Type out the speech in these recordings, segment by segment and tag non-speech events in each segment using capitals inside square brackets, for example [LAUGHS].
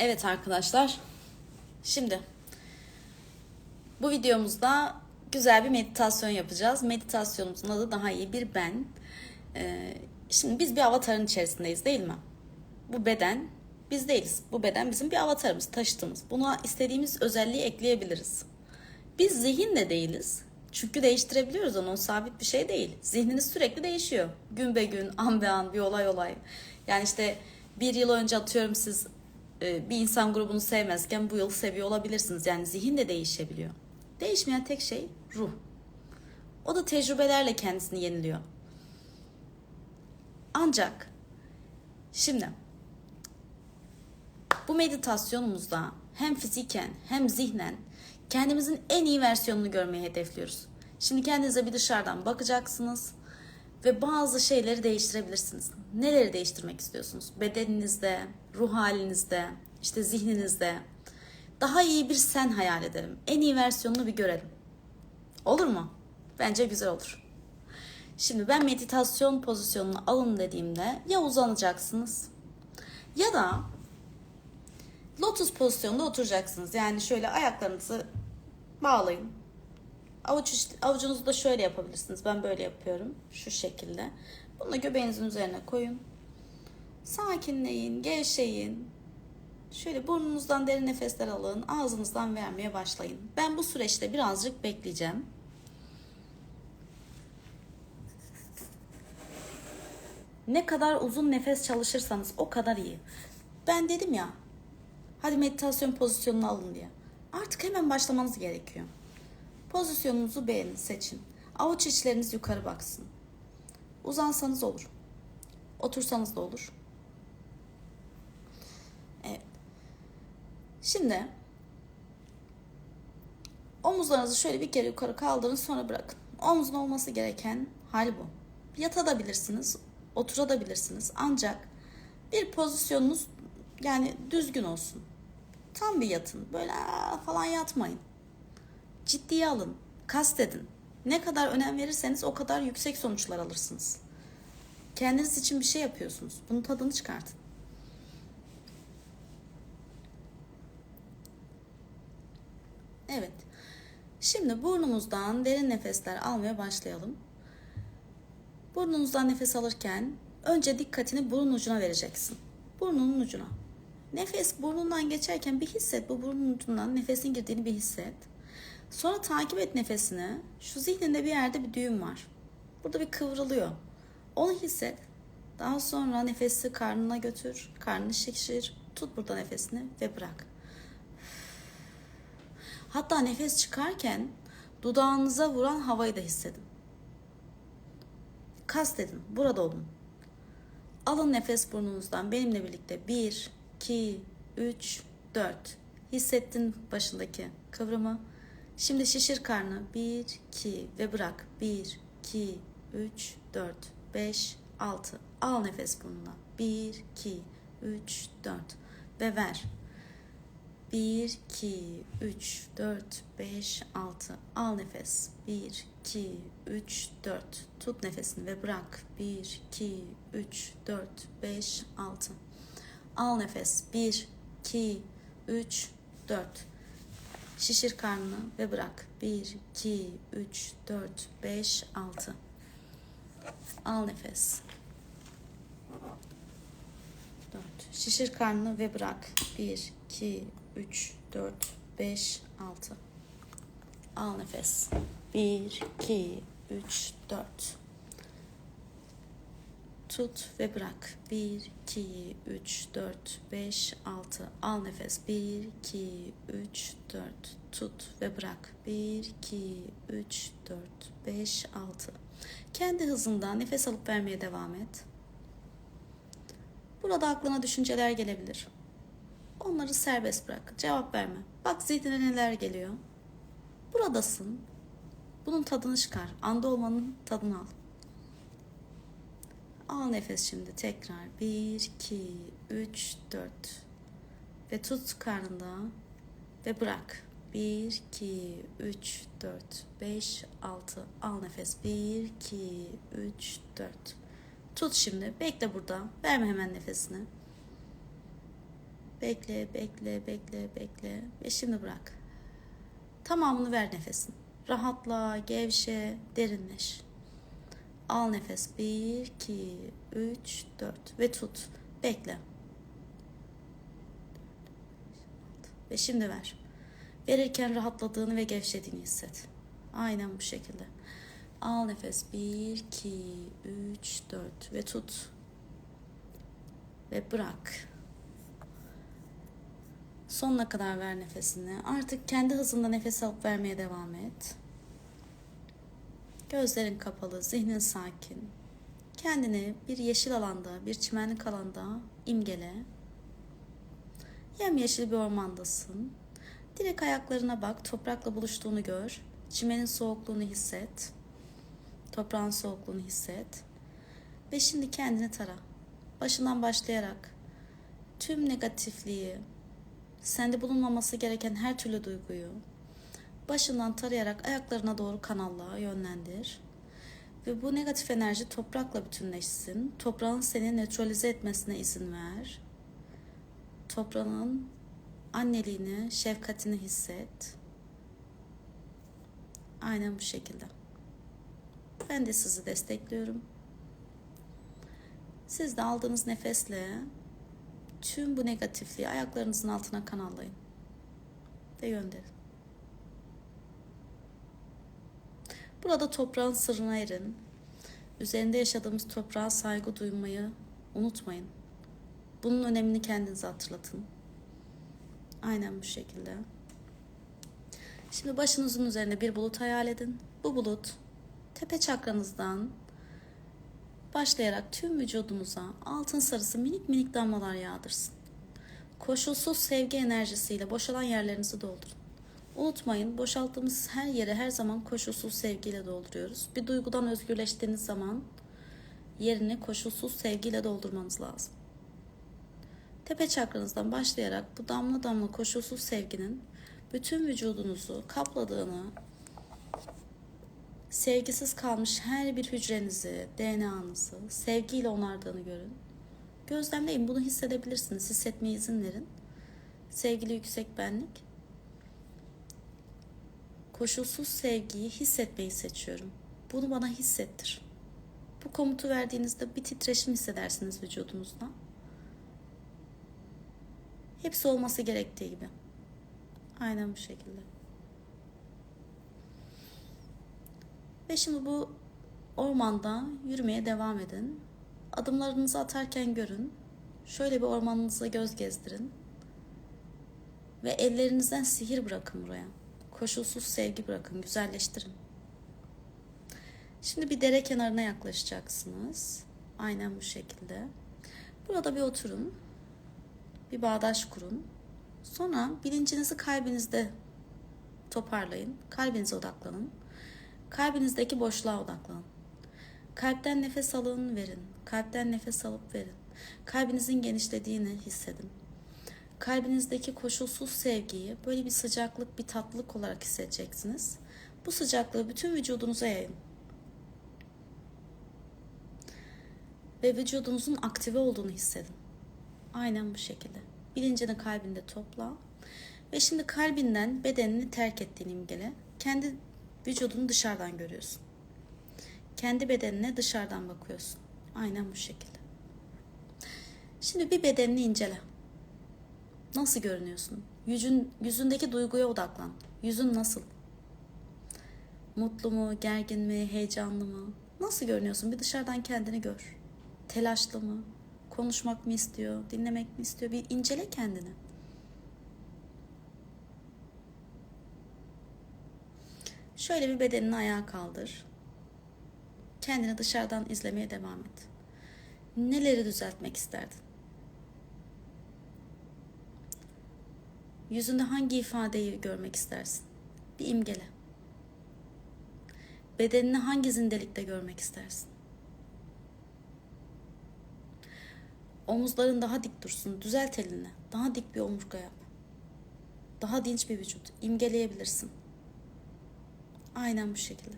Evet arkadaşlar. Şimdi bu videomuzda güzel bir meditasyon yapacağız. Meditasyonumuzun adı daha iyi bir ben. Ee, şimdi biz bir avatarın içerisindeyiz değil mi? Bu beden biz değiliz. Bu beden bizim bir avatarımız, taşıtımız. Buna istediğimiz özelliği ekleyebiliriz. Biz zihin de değiliz. Çünkü değiştirebiliyoruz onu. O sabit bir şey değil. Zihniniz sürekli değişiyor. Gün be gün, an be an, bir olay olay. Yani işte bir yıl önce atıyorum siz bir insan grubunu sevmezken bu yıl seviyor olabilirsiniz. Yani zihin de değişebiliyor. Değişmeyen tek şey ruh. O da tecrübelerle kendisini yeniliyor. Ancak şimdi bu meditasyonumuzda hem fiziken hem zihnen kendimizin en iyi versiyonunu görmeyi hedefliyoruz. Şimdi kendinize bir dışarıdan bakacaksınız ve bazı şeyleri değiştirebilirsiniz. Neleri değiştirmek istiyorsunuz? Bedeninizde, ruh halinizde, işte zihninizde. Daha iyi bir sen hayal edelim. En iyi versiyonunu bir görelim. Olur mu? Bence güzel olur. Şimdi ben meditasyon pozisyonunu alın dediğimde ya uzanacaksınız ya da lotus pozisyonunda oturacaksınız. Yani şöyle ayaklarınızı bağlayın. Avuç, avucunuzu da şöyle yapabilirsiniz. Ben böyle yapıyorum. Şu şekilde. Bunu da göbeğinizin üzerine koyun. Sakinleyin, gevşeyin. Şöyle burnunuzdan derin nefesler alın. Ağzınızdan vermeye başlayın. Ben bu süreçte birazcık bekleyeceğim. Ne kadar uzun nefes çalışırsanız o kadar iyi. Ben dedim ya, hadi meditasyon pozisyonunu alın diye. Artık hemen başlamanız gerekiyor. Pozisyonunuzu beğenin, seçin. Avuç içleriniz yukarı baksın. Uzansanız olur. Otursanız da olur. Evet. Şimdi omuzlarınızı şöyle bir kere yukarı kaldırın sonra bırakın. Omuzun olması gereken hal bu. Yatabilirsiniz, oturabilirsiniz. Ancak bir pozisyonunuz yani düzgün olsun. Tam bir yatın. Böyle falan yatmayın. Ciddiye alın. Kastedin. Ne kadar önem verirseniz o kadar yüksek sonuçlar alırsınız. Kendiniz için bir şey yapıyorsunuz. Bunun tadını çıkartın. Evet. Şimdi burnumuzdan derin nefesler almaya başlayalım. Burnunuzdan nefes alırken önce dikkatini burun ucuna vereceksin. Burnunun ucuna. Nefes burnundan geçerken bir hisset. Bu burnun ucundan nefesin girdiğini bir hisset. Sonra takip et nefesini. Şu zihninde bir yerde bir düğüm var. Burada bir kıvrılıyor. Onu hisset. Daha sonra nefesi karnına götür. Karnını şişir. Tut burada nefesini ve bırak. Hatta nefes çıkarken dudağınıza vuran havayı da hissedin. Kastedin. Burada olun. Alın nefes burnunuzdan benimle birlikte. 1, 2, 3, 4. Hissettin başındaki kıvrımı. Şimdi şişir karnı. 1, 2 ve bırak. 1, 2, 3, 4, 5, 6. Al nefes burnuna. 1, 2, 3, 4 ve ver. 1, 2, 3, 4, 5, 6. Al nefes. 1, 2, 3, 4. Tut nefesini ve bırak. 1, 2, 3, 4, 5, 6. Al nefes. 1, 2, 3, 4. Şişir karnını ve bırak. 1, 2, 3, 4, 5, 6. Al nefes. 4. Şişir karnını ve bırak. 1, 2, 3, 4, 5, 6. Al nefes. 1, 2, 3, 4. Tut ve bırak. 1, 2, 3, 4, 5, 6. Al nefes. 1, 2, 3, 4. Tut ve bırak. 1, 2, 3, 4, 5, 6. Kendi hızından nefes alıp vermeye devam et. Burada aklına düşünceler gelebilir. Onları serbest bırak. Cevap verme. Bak zihnine neler geliyor. Buradasın. Bunun tadını çıkar. Anda olmanın tadını al. Al nefes şimdi tekrar. 1, 2, 3, 4. Ve tut karnında. Ve bırak. 1, 2, 3, 4, 5, 6. Al nefes. 1, 2, 3, 4. Tut şimdi. Bekle burada. Verme hemen nefesini. Bekle, bekle, bekle, bekle. Ve şimdi bırak. Tamamını ver nefesin. Rahatla, gevşe, derinleş. Al nefes. 1, 2, 3, 4 ve tut. Bekle. Ve şimdi ver. Verirken rahatladığını ve gevşediğini hisset. Aynen bu şekilde. Al nefes. 1, 2, 3, 4 ve tut. Ve bırak. Sonuna kadar ver nefesini. Artık kendi hızında nefes alıp vermeye devam et. Gözlerin kapalı, zihnin sakin. Kendini bir yeşil alanda, bir çimenlik alanda imgele. Yemyeşil bir ormandasın. Direkt ayaklarına bak, toprakla buluştuğunu gör. Çimenin soğukluğunu hisset. Toprağın soğukluğunu hisset. Ve şimdi kendini tara. Başından başlayarak tüm negatifliği, sende bulunmaması gereken her türlü duyguyu başından tarayarak ayaklarına doğru kanalla yönlendir. Ve bu negatif enerji toprakla bütünleşsin. Toprağın seni nötralize etmesine izin ver. Toprağın anneliğini, şefkatini hisset. Aynen bu şekilde. Ben de sizi destekliyorum. Siz de aldığınız nefesle tüm bu negatifliği ayaklarınızın altına kanallayın ve gönderin. Burada toprağın sırrına erin. Üzerinde yaşadığımız toprağa saygı duymayı unutmayın. Bunun önemini kendinize hatırlatın. Aynen bu şekilde. Şimdi başınızın üzerine bir bulut hayal edin. Bu bulut tepe çakranızdan başlayarak tüm vücudunuza altın sarısı minik minik damlalar yağdırsın. Koşulsuz sevgi enerjisiyle boşalan yerlerinizi doldurun. Unutmayın boşalttığımız her yere her zaman koşulsuz sevgiyle dolduruyoruz. Bir duygudan özgürleştiğiniz zaman yerini koşulsuz sevgiyle doldurmanız lazım. Tepe çakranızdan başlayarak bu damla damla koşulsuz sevginin bütün vücudunuzu kapladığını, sevgisiz kalmış her bir hücrenizi, DNA'nızı sevgiyle onardığını görün. Gözlemleyin, bunu hissedebilirsiniz. Hissetmeye izin verin. Sevgili yüksek benlik, koşulsuz sevgiyi hissetmeyi seçiyorum. Bunu bana hissettir. Bu komutu verdiğinizde bir titreşim hissedersiniz vücudunuzda. Hepsi olması gerektiği gibi. Aynen bu şekilde. Ve şimdi bu ormanda yürümeye devam edin. Adımlarınızı atarken görün. Şöyle bir ormanınıza göz gezdirin. Ve ellerinizden sihir bırakın buraya. Koşulsuz sevgi bırakın, güzelleştirin. Şimdi bir dere kenarına yaklaşacaksınız. Aynen bu şekilde. Burada bir oturun. Bir bağdaş kurun. Sonra bilincinizi kalbinizde toparlayın. Kalbinize odaklanın. Kalbinizdeki boşluğa odaklanın. Kalpten nefes alın, verin. Kalpten nefes alıp verin. Kalbinizin genişlediğini hissedin. Kalbinizdeki koşulsuz sevgiyi böyle bir sıcaklık, bir tatlılık olarak hissedeceksiniz. Bu sıcaklığı bütün vücudunuza yayın. Ve vücudunuzun aktive olduğunu hissedin. Aynen bu şekilde. Bilincini kalbinde topla. Ve şimdi kalbinden bedenini terk ettiğini imgele. Kendi vücudunu dışarıdan görüyorsun. Kendi bedenine dışarıdan bakıyorsun. Aynen bu şekilde. Şimdi bir bedenini incele. Nasıl görünüyorsun? Yüzün, yüzündeki duyguya odaklan. Yüzün nasıl? Mutlu mu, gergin mi, heyecanlı mı? Nasıl görünüyorsun? Bir dışarıdan kendini gör. Telaşlı mı? Konuşmak mı istiyor? Dinlemek mi istiyor? Bir incele kendini. Şöyle bir bedenini ayağa kaldır. Kendini dışarıdan izlemeye devam et. Neleri düzeltmek isterdin? Yüzünde hangi ifadeyi görmek istersin? Bir imgele. Bedenini hangi zindelikte görmek istersin? Omuzların daha dik dursun. Düzelt elini. Daha dik bir omurga yap. Daha dinç bir vücut. İmgeleyebilirsin. Aynen bu şekilde.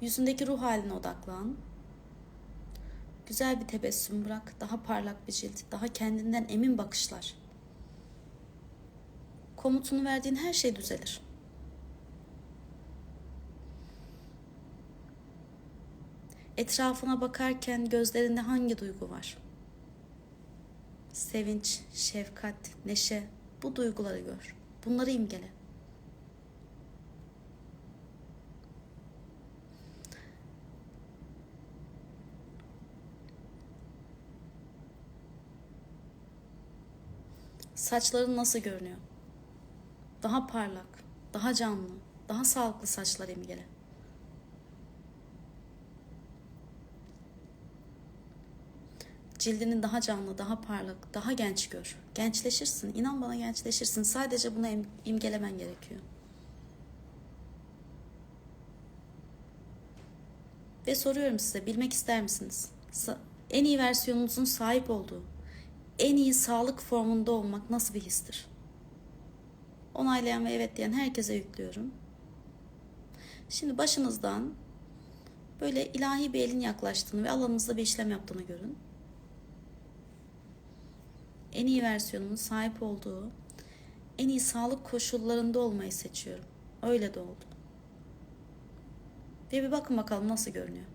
Yüzündeki ruh haline odaklan. Güzel bir tebessüm bırak. Daha parlak bir cilt. Daha kendinden emin bakışlar. Komutunu verdiğin her şey düzelir. Etrafına bakarken gözlerinde hangi duygu var? Sevinç, şefkat, neşe bu duyguları gör. Bunları imgele. Saçların nasıl görünüyor? Daha parlak, daha canlı, daha sağlıklı saçlar imgele. Cildini daha canlı, daha parlak, daha genç gör. Gençleşirsin. İnan bana gençleşirsin. Sadece bunu im- imgelemen gerekiyor. Ve soruyorum size, bilmek ister misiniz? Sa- en iyi versiyonunuzun sahip olduğu, en iyi sağlık formunda olmak nasıl bir histir? Onaylayan ve evet diyen herkese yüklüyorum. Şimdi başınızdan böyle ilahi bir elin yaklaştığını ve alanınızda bir işlem yaptığını görün. En iyi versiyonunun sahip olduğu, en iyi sağlık koşullarında olmayı seçiyorum. Öyle de oldu. Ve bir bakın bakalım nasıl görünüyor.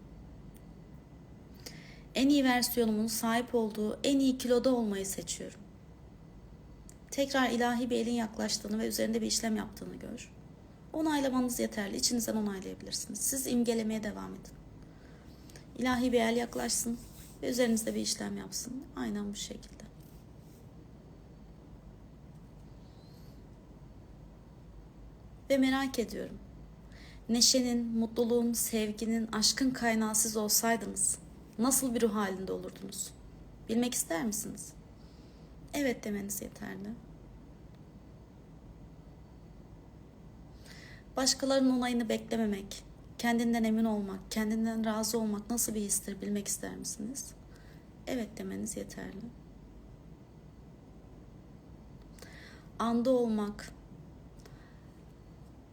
En iyi versiyonumun sahip olduğu en iyi kiloda olmayı seçiyorum. Tekrar ilahi bir elin yaklaştığını ve üzerinde bir işlem yaptığını gör. Onaylamanız yeterli. İçinizden onaylayabilirsiniz. Siz imgelemeye devam edin. İlahi bir el yaklaşsın ve üzerinizde bir işlem yapsın. Aynen bu şekilde. Ve merak ediyorum. Neşenin, mutluluğun, sevginin, aşkın kaynağı siz olsaydınız nasıl bir ruh halinde olurdunuz? Bilmek ister misiniz? Evet demeniz yeterli. Başkalarının onayını beklememek, kendinden emin olmak, kendinden razı olmak nasıl bir histir bilmek ister misiniz? Evet demeniz yeterli. Anda olmak,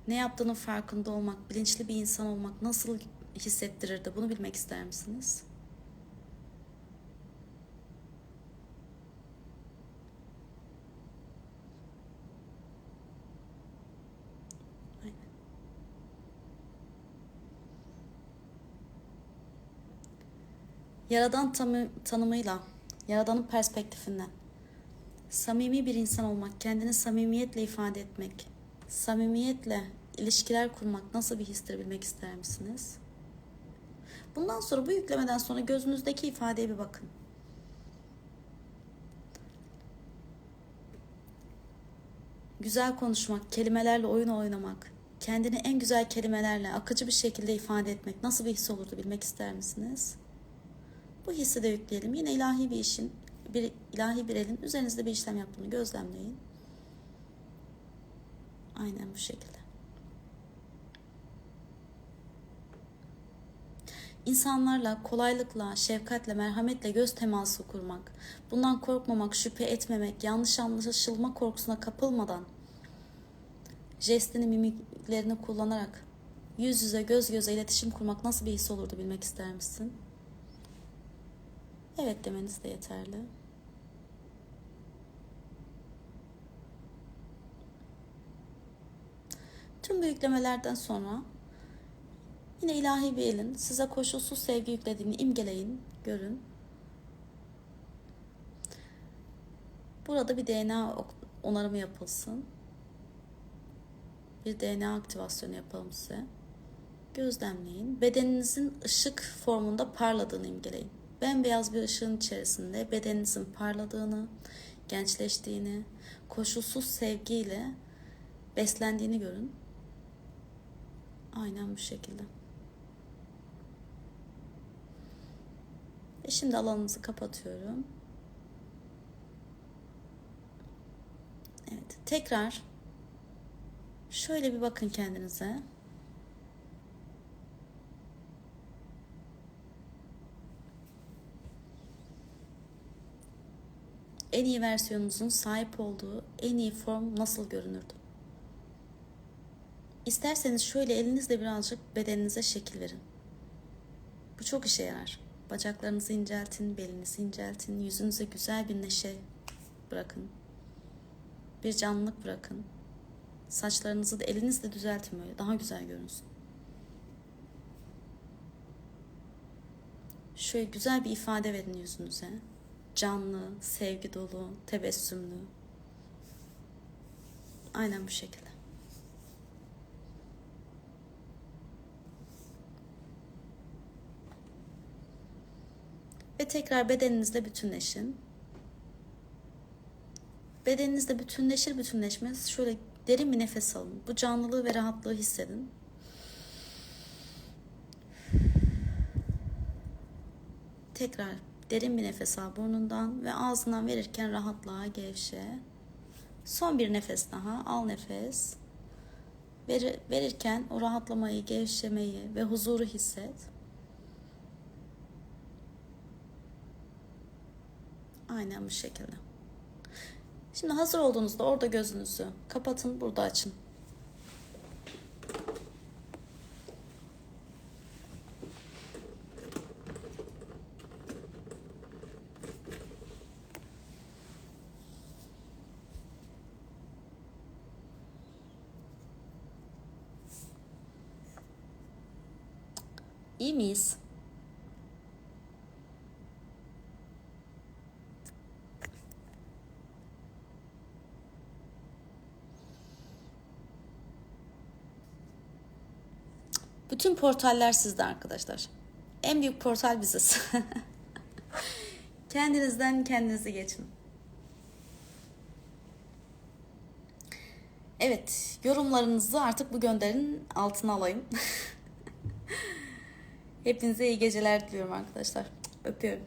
ne yaptığının farkında olmak, bilinçli bir insan olmak nasıl hissettirirdi? Bunu bilmek ister misiniz? Yaradan tanı- tanımıyla, Yaradan'ın perspektifinden. Samimi bir insan olmak, kendini samimiyetle ifade etmek, samimiyetle ilişkiler kurmak nasıl bir histir bilmek ister misiniz? Bundan sonra bu yüklemeden sonra gözünüzdeki ifadeye bir bakın. Güzel konuşmak, kelimelerle oyun oynamak, kendini en güzel kelimelerle akıcı bir şekilde ifade etmek nasıl bir his olurdu bilmek ister misiniz? Bu hissi de yükleyelim. Yine ilahi bir işin, bir ilahi bir elin üzerinizde bir işlem yaptığını gözlemleyin. Aynen bu şekilde. İnsanlarla kolaylıkla, şefkatle, merhametle göz teması kurmak, bundan korkmamak, şüphe etmemek, yanlış anlaşılma korkusuna kapılmadan, jestini, mimiklerini kullanarak yüz yüze, göz göze iletişim kurmak nasıl bir his olurdu bilmek ister misin? Evet demeniz de yeterli. Tüm bu yüklemelerden sonra yine ilahi bir elin size koşulsuz sevgi yüklediğini imgeleyin, görün. Burada bir DNA onarımı yapılsın. Bir DNA aktivasyonu yapalım size. Gözlemleyin. Bedeninizin ışık formunda parladığını imgeleyin. Bembeyaz bir ışığın içerisinde bedeninizin parladığını, gençleştiğini, koşulsuz sevgiyle beslendiğini görün. Aynen bu şekilde. Ve şimdi alanınızı kapatıyorum. Evet, tekrar şöyle bir bakın kendinize. En iyi versiyonunuzun sahip olduğu en iyi form nasıl görünürdü? İsterseniz şöyle elinizle birazcık bedeninize şekil verin. Bu çok işe yarar. Bacaklarınızı inceltin, belinizi inceltin. Yüzünüze güzel bir neşe bırakın. Bir canlılık bırakın. Saçlarınızı da elinizle düzeltin böyle. Daha güzel görünsün. Şöyle güzel bir ifade verin yüzünüze. Canlı, sevgi dolu, tebessümlü. Aynen bu şekilde. Ve tekrar bedeninizle bütünleşin. Bedeninizle bütünleşir bütünleşmez şöyle derin bir nefes alın. Bu canlılığı ve rahatlığı hissedin. Tekrar derin bir nefes al burnundan ve ağzından verirken rahatlığa gevşe. Son bir nefes daha. Al nefes. Ver, verirken o rahatlamayı, gevşemeyi ve huzuru hisset. Aynen bu şekilde. Şimdi hazır olduğunuzda orada gözünüzü kapatın, burada açın. İyi miyiz? Bütün portaller sizde arkadaşlar. En büyük portal biziz. [LAUGHS] Kendinizden kendinizi geçin. Evet, yorumlarınızı artık bu gönderin altına alayım. [LAUGHS] Hepinize iyi geceler diliyorum arkadaşlar. Öpüyorum.